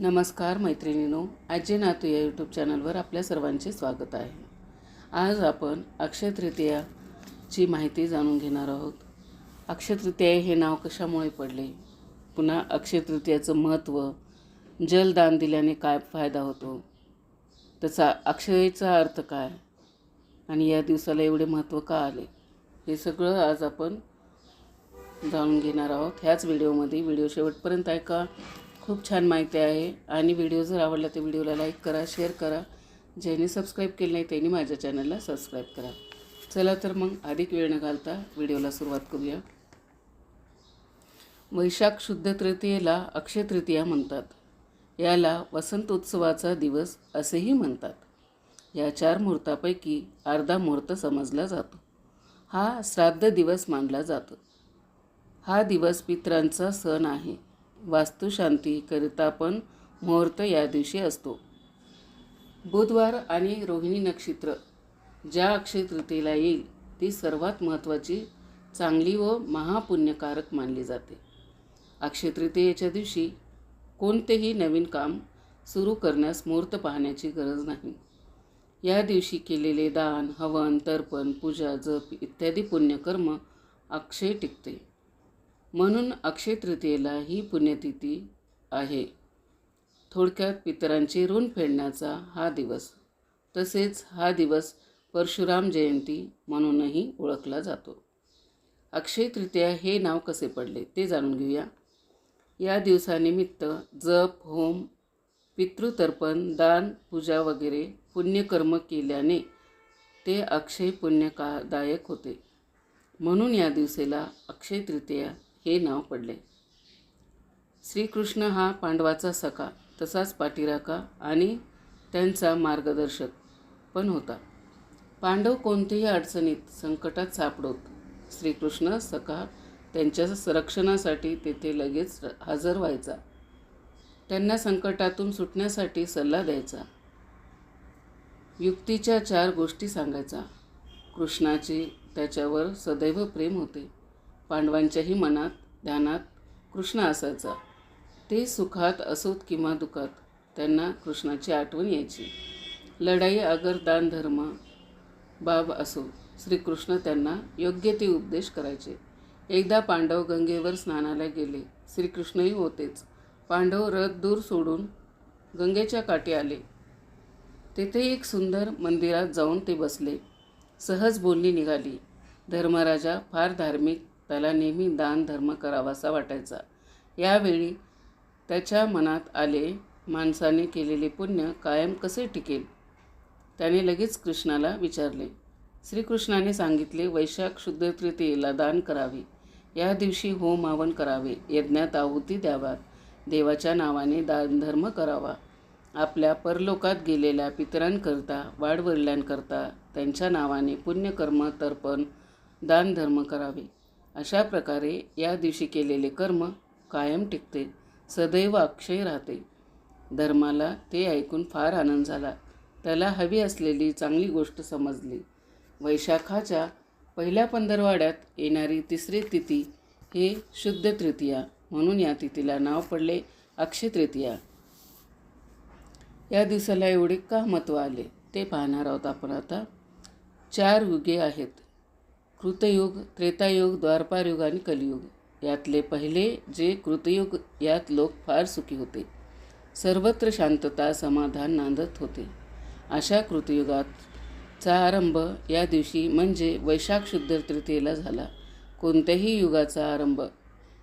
नमस्कार मैत्रिणीनो आजी नातू या यूट्यूब चॅनलवर आपल्या सर्वांचे स्वागत आहे. आज आपण अक्षय तृतीयाची माहिती जाणून घेणार आहोत. अक्षय तृतीया हे नाव कशामुळे पडले? पुन्हा अक्षय तृतीयाचं महत्त्व जलदान दिल्याने काय फायदा होतो? त्याचा अक्षयचा अर्थ काय? आणि या दिवसाला एवढे महत्त्व का आले? हे सगळं आज आपण जाणून घेणार आहोत. ह्याच व्हिडिओमध्ये व्हिडिओ शेवटपर्यंत ऐका. खूप छान माहिती आहे आणि व्हिडिओ जर आवडला तर व्हिडिओला लाईक करा शेअर करा. ज्यांनी सबस्क्राईब केलं नाही त्यांनी माझ्या चॅनलला सबस्क्राईब करा. चला तर मग अधिक वेळ न घालता व्हिडिओला सुरुवात करूया. वैशाख शुद्ध तृतीयेला अक्षय तृतीया म्हणतात. याला वसंतोत्सवाचा दिवस असेही म्हणतात. या चार मुहूर्तापैकी अर्धा मुहूर्त समजला जातो. हा श्राद्ध दिवस मानला जातो. हा दिवस पित्रांचा सण आहे. वास्तुशांतीकरिता पण मुहूर्त या दिवशी असतो. बुधवार आणि रोहिणी नक्षत्र ज्या अक्षय तृतीयेला येईल ती सर्वात महत्त्वाची चांगली व महापुण्यकारक मानली जाते. अक्षय तृतीयेच्या दिवशी कोणतेही नवीन काम सुरू करण्यास मुहूर्त पाहण्याची गरज नाही. या दिवशी केलेले दान हवन तर्पण पूजा जप इत्यादी पुण्यकर्म अक्षय टिकते म्हणून अक्षय तृतीयेला ही पुण्यतिथी आहे. थोडक्यात पितरांचे ऋण फेडण्याचा हा दिवस तसेच हा दिवस परशुराम जयंती म्हणूनही ओळखला जातो. अक्षय तृतीया हे नाव कसे पडले ते जाणून घेऊया. या दिवसानिमित्त जप होम पितृतर्पण दान पूजा वगैरे पुण्यकर्म केल्याने ते अक्षय पुण्यकादायक होते. म्हणून या दिवसेला अक्षय तृतीया हे नाव पडले. श्रीकृष्ण हा पांडवाचा सखा तसाच पाठीराखा आणि त्यांचा मार्गदर्शक पण होता. पांडव कोणत्याही अडचणीत संकटात सापडोत. श्रीकृष्ण सखा त्यांच्या संरक्षणासाठी तेथे लगेच हजर व्हायचा. त्यांना संकटातून सुटण्यासाठी सल्ला द्यायचा. युक्तीच्या चार गोष्टी सांगायचा. कृष्णाचे त्याच्यावर सदैव प्रेम होते. पांडवांच्याही मनात ध्यानात कृष्ण असायचा. ते सुखात असोत किंवा दुखात त्यांना कृष्णाची आठवण यायची. लढाई अगर दान धर्म बाब असो श्रीकृष्ण त्यांना योग्य ते उपदेश करायचे. एकदा पांडव गंगेवर स्नानाला गेले श्रीकृष्णही होतेच. पांडव रथ दूर सोडून गंगेच्या काठी आले. तेथे एक सुंदर मंदिरात जाऊन ते बसले. सहज बोलणी निघाली. धर्मराजा फार धार्मिक त्याला नेहमी दान धर्म करावासा वाटायचा. यावेळी त्याच्या मनात आले माणसाने केलेले पुण्य कायम कसे टिकेल? त्याने लगेच कृष्णाला विचारले. श्रीकृष्णाने सांगितले वैशाख शुद्ध तृतीयेला दान करावे. या दिवशी होम हवन करावे. यज्ञात आहुती द्याव्यात देवाच्या नावाने दानधर्म करावा. आपल्या परलोकात गेलेल्या पितरांकरता वाडवडिलांकरता त्यांच्या नावाने पुण्यकर्म तर्पण दानधर्म करावे. अशा प्रकारे या दिवशी केलेले कर्म कायम टिकते सदैव अक्षय राहते. धर्माला ते ऐकून फार आनंद झाला. त्याला हवी असलेली चांगली गोष्ट समजली. वैशाखाच्या पहिल्या पंधरवाड्यात येणारी तिसरी तिथी हे शुद्ध तृतीया म्हणून या तिथीला नाव पडले अक्षय तृतीया. या दिवसाला एवढे का महत्त्व आले ते पाहणार आहोत आपण आता. चार युगे आहेत. कृतयुग त्रेतायुग द्वारपारयुग आणि कलियुग. यातले पहिले जे कृतयुग यात लोक फार सुखी होते. सर्वत्र शांतता समाधान नांदत होते. अशा कृतयुगातचा आरंभ या दिवशी म्हणजे वैशाख शुद्ध तृतीयेला झाला. कोणत्याही युगाचा आरंभ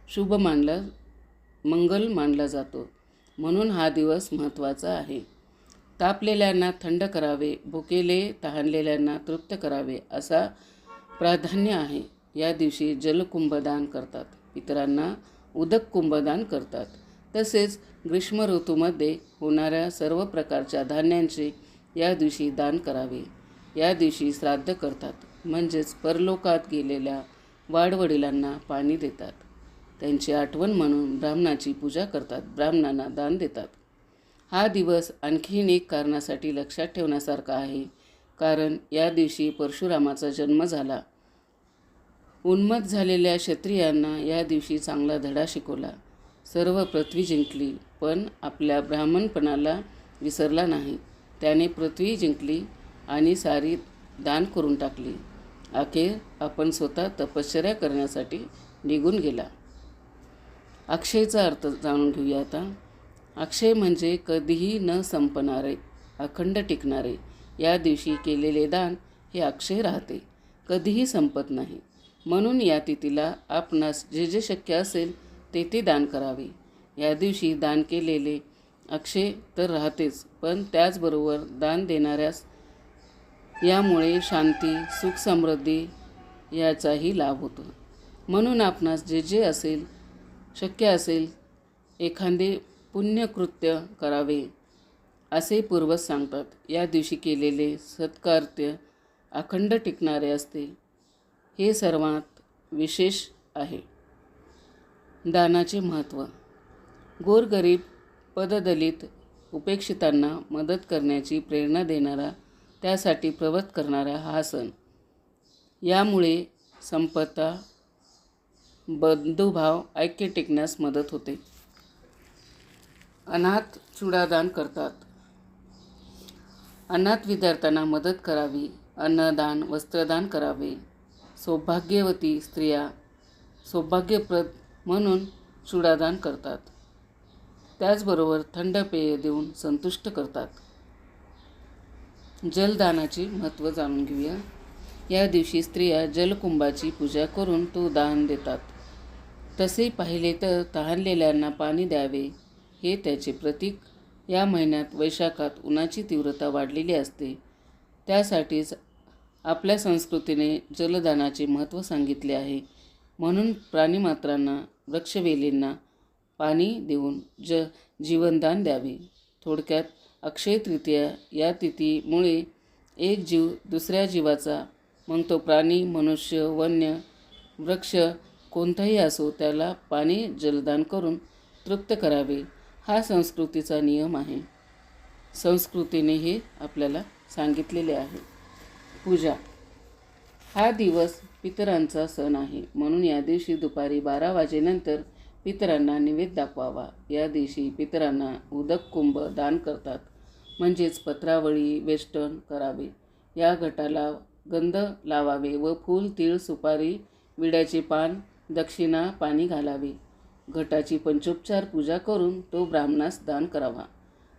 शुभ मानला मंगल मानला जातो. म्हणून हा दिवस महत्त्वाचा आहे. तापलेल्यांना थंड करावे भुकेले तहानलेल्यांना तृप्त करावे असा प्राधान्य आहे. या दिवशी जलकुंभदान करतात. इतरांना उदक कुंभदान करतात. तसेच ग्रीष्म ऋतूमध्ये होणाऱ्या सर्व प्रकारच्या धान्यांचे या दिवशी दान करावे. या दिवशी श्राद्ध करतात. म्हणजेच परलोकात गेलेल्या वाडवडिलांना पाणी देतात. त्यांची आठवण म्हणून ब्राह्मणाची पूजा करतात. ब्राह्मणांना दान देतात. हा दिवस आणखीन एक कारणासाठी लक्षात ठेवण्यासारखा आहे. कारण या दिवशी परशुरामाचा जन्म झाला. उन्मत झालेल्या क्षत्रियांना या दिवशी चांगला धडा शिकवला. सर्व पृथ्वी जिंकली पण आपल्या ब्राह्मणपणाला विसरला नाही. त्याने पृथ्वी जिंकली आणि सारी दान करून टाकली. अखेर आपण स्वतः तपश्चर्या करण्यासाठी निघून गेला. अक्षयचा अर्थ जाणून घेऊया आता. अक्षय म्हणजे कधीही न संपणारे अखंड टिकणारे या दिवशी केलेले दान हे अक्षय राहते. कधीही संपत नाही. म्हणून या तिथीला आपणास जे जे शक्य असेल ते ते दान करावे. या दिवशी दान केलेले अक्षय तर राहतेच पण त्याचबरोबर दान देणाऱ्यास यामुळे शांती सुख समृद्धी याचाही लाभ होतो. म्हणून आपणास जे जे असेल शक्य असेल एखादे पुण्यकृत्य करावे. असे पूर्वज सांगतात या दिवशी केलेले सत्कार्य अखंड टिकणारे असते. हे सर्वात विशेष आहे. दानाचे महत्त्व. गोरगरीब पददलित उपेक्षितांना मदत करण्याची प्रेरणा देणारा त्यासाठी प्रवत करणारा हा सण. यामुळे संपदा बंधुभाव ऐक्य टिकण्यास मदत होते. अनाथ चुडादान करतात. अनाथ विद्यार्थ्यांना मदत करावी अन्नदान वस्त्रदान करावे. सौभाग्यवती स्त्रिया सौभाग्यप्रद म्हणून चुडादान करतात. त्याचबरोबर थंड पेय देऊन संतुष्ट करतात. जलदानाचे महत्त्व जाणून घेऊया. या दिवशी स्त्रिया जलकुंभाची पूजा करून तो दान देतात. तसे पाहिले तर तहानलेल्यांना पाणी द्यावे हे त्याचे प्रतीक या महिन्यात वैशाखात उन्हाची तीव्रता वाढलेली असते. त्यासाठीच आपल्या संस्कृतीने जलदानाचे महत्त्व सांगितले आहे. म्हणून प्राणीमात्रांना वृक्षवेलींना पाणी देऊन ज जीवनदान द्यावे. थोडक्यात अक्षय तृतीया या तिथीमुळे एक जीव दुसऱ्या जीवाचा मग तो प्राणी मनुष्य वन्य वृक्ष कोणताही असो त्याला पाणी जलदान करून तृप्त करावे. हा संस्कृतीचा नियम आहे. संस्कृतीने हे आपल्याला सांगितलेले आहे. पूजा. हा दिवस पितरांचा सण आहे. म्हणून या दिवशी दुपारी बारा वाजेनंतर पितरांना निवेद दाखवावा. या दिवशी पितरांना उदक कुंभ दान करतात. म्हणजेच पत्रावळी वेष्टन करावे. या घटाला गंध लावावे व फूल तीळ सुपारी विड्याचे पान दक्षिणा पाणी घालावे. घटाची पंचोपचार पूजा करून तो ब्राह्मणास दान करावा.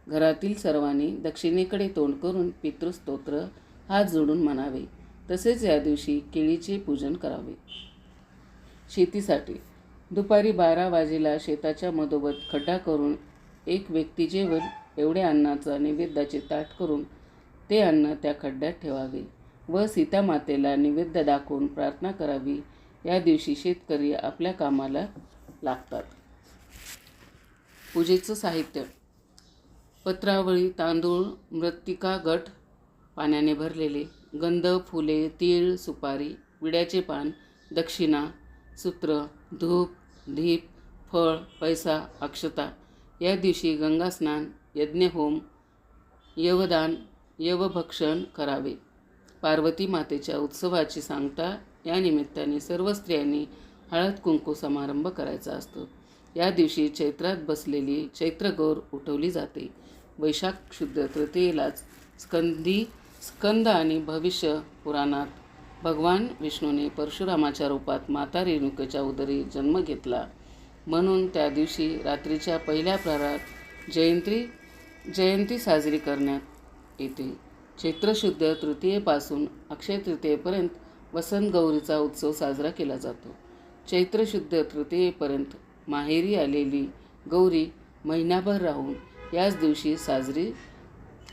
घरातील सर्वांनी दक्षिणेकडे तोंड करून पितृस्तोत्र हात जोडून म्हणावे. तसेच या दिवशी केळीचे पूजन करावे. शेतीसाठी. दुपारी बारा वाजेला शेताच्या मधोमध खड्डा करून एक व्यक्ती जेवण एवढे अन्नाचा नैवेद्याचे ताट करून ते अन्न त्या खड्ड्यात ठेवावे व सीतामातेला नैवेद्य दाखवून प्रार्थना करावी. या दिवशी शेतकरी आपल्या कामाला लागतात. पूजेचं साहित्य. पत्रावळी तांदूळ मृत्तिका गट पाण्याने भरलेले. गंध फुले तीळ सुपारी विड्याचे पान दक्षिणा सूत्र धूप धीप फळ पैसा अक्षता. या दिवशी गंगास्नान यज्ञहोम यवदान यवभक्षण करावे. पार्वती मातेच्या उत्सवाची सांगता या निमित्ताने सर्व स्त्रियांनी हळद कुंकू समारंभ करायचा असतो. या दिवशी चैत्रात बसलेली चैत्रगौर उठवली जाते. वैशाख शुद्ध तृतीयेलाच स्कंदी स्कंद आणि भविष्य पुराणात भगवान विष्णूने परशुरामाच्या रूपात माता रेणुकेच्या उदरी जन्म घेतला. म्हणून त्या दिवशी रात्रीच्या पहिल्या प्रहारात जयंती जयंती साजरी करण्यात येते. चैत्रशुद्ध तृतीयेपासून अक्षय तृतीयेपर्यंत वसंत गौरीचा उत्सव साजरा केला जातो. चैत्रशुद्ध तृतीयेपर्यंत माहेरी आलेली गौरी महिनाभर राहून याच दिवशी साजरी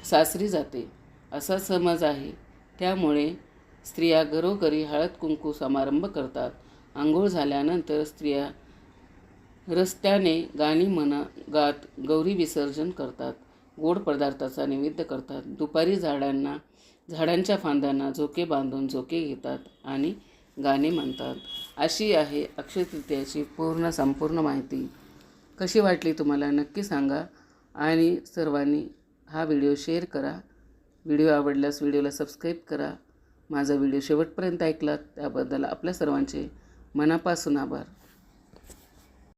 सासरी जाते. असा समज आहे. त्यामुळे स्त्रिया घरोघरी हळद कुंकू समारंभ करतात. आंघोळ झाल्यानंतर स्त्रिया रस्त्याने गाणी म्हणा गात गौरी विसर्जन करतात. गोड पदार्थाचा नैवेद्य करतात. दुपारी झाडांना झाडांच्या फांद्यांना झोके बांधून झोके घेतात आणि गाणे म्हणतात. अशी आहे अक्षय तृतीयाची पूर्ण संपूर्ण माहिती. कशी वाटली तुम्हाला? नक्की सांगा. आणि सर्वांनी हा व्हिडिओ शेअर करा. व्हिडिओ आवडल्यास व्हिडिओला सबस्क्राईब करा. माझा व्हिडिओ शेवटपर्यंत ऐकलात त्याबद्दल आपल्या सर्वांचे मनापासून आभार.